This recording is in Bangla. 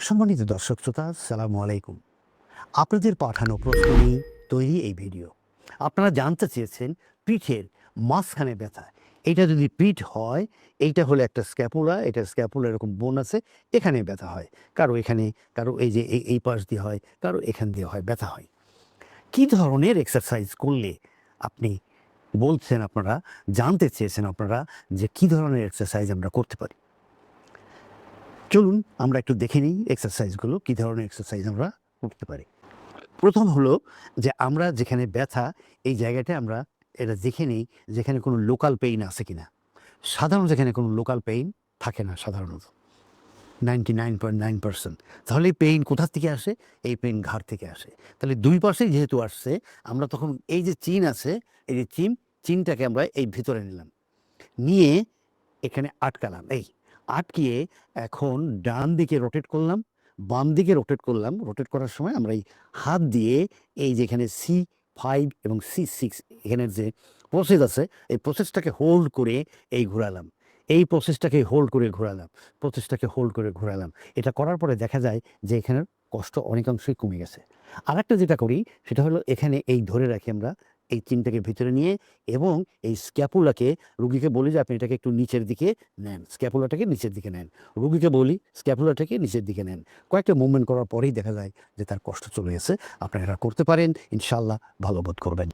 সম্মানিত দর্শক শ্রোতা, সালামু আলাইকুম। আপনাদের পাঠানো প্রশ্ন নিয়ে তৈরি এই ভিডিও। আপনারা জানতে চেয়েছেন পিঠের মাঝখানে ব্যথা। এটা যদি পিঠ হয়, এইটা হলো একটা স্ক্যাপুলা, এটা স্ক্যাপুলা এরকম বোন আছে, এখানে ব্যথা হয়। কারও এখানে, কারও এই যে এই- পাশ দিয়ে হয়, কারও এখান দিয়ে হয়, ব্যথা হয়। কী ধরনের এক্সারসাইজ করলে আপনি বলছেন আপনারা, জানতে চেয়েছেন আপনারা যে কী ধরনের এক্সারসাইজ আমরা করতে পারি? চলুন আমরা একটু দেখে নিই এক্সারসাইজগুলো কী ধরনের এক্সারসাইজ আমরা করতে পারি। প্রথম হলো যে আমরা যেখানে ব্যথা, এই জায়গাটা আমরা এটা দেখে নিই যেখানে কোনো লোকাল পেইন আছে কি না সাধারণ যেখানে কোনো লোকাল পেইন থাকে না সাধারণত। Ninety nine point nine percent তাহলে এই পেইন কোথা থেকে আসে? এই পেইন ঘাড় থেকে আসে। তাহলে দুই পাশেই যেহেতু আসছে, আমরা তখন এই যে চিন আছে, এই যে চিন, চিনটাকে আমরা এই ভিতরে নিলাম। নিয়ে এখানে আটকালাম। এই আটকিয়ে এখন ডান দিকে রোটেট করলাম, বাম দিকে রোটেট করলাম। রোটেট করার সময় আমরা এই হাত দিয়ে এই যেখানে সি ফাইভ এবং সি সিক্স এখানের যে প্রসেস আছে, এই প্রসেসটাকে হোল্ড করে এই ঘোরালাম। এই প্রসেসটাকে হোল্ড করে ঘোরালাম প্রসেসটাকে হোল্ড করে ঘোরালাম। এটা করার পরে দেখা যায় যে এখানের কষ্ট অনেকাংশই কমে গেছে। আরেকটা যেটা করি, সেটা হলো এখানে এই ধরে রাখি আমরা এই চিনটাকে ভিতরে নিয়ে এবং এই স্ক্যাপুলাকে রুগীকে বলি যে আপনি এটাকে একটু নিচের দিকে নেন স্ক্যাপুলাটাকে নিচের দিকে নেন। রুগীকে বলি স্ক্যাপুলাটাকে নিচের দিকে নেন। কয়েকটা মুভমেন্ট করার পরেই দেখা যায় যে তার কষ্ট চলে গেছে আপনারা করতে পারেন ইনশাল্লাহ ভালো বোধ করবেন।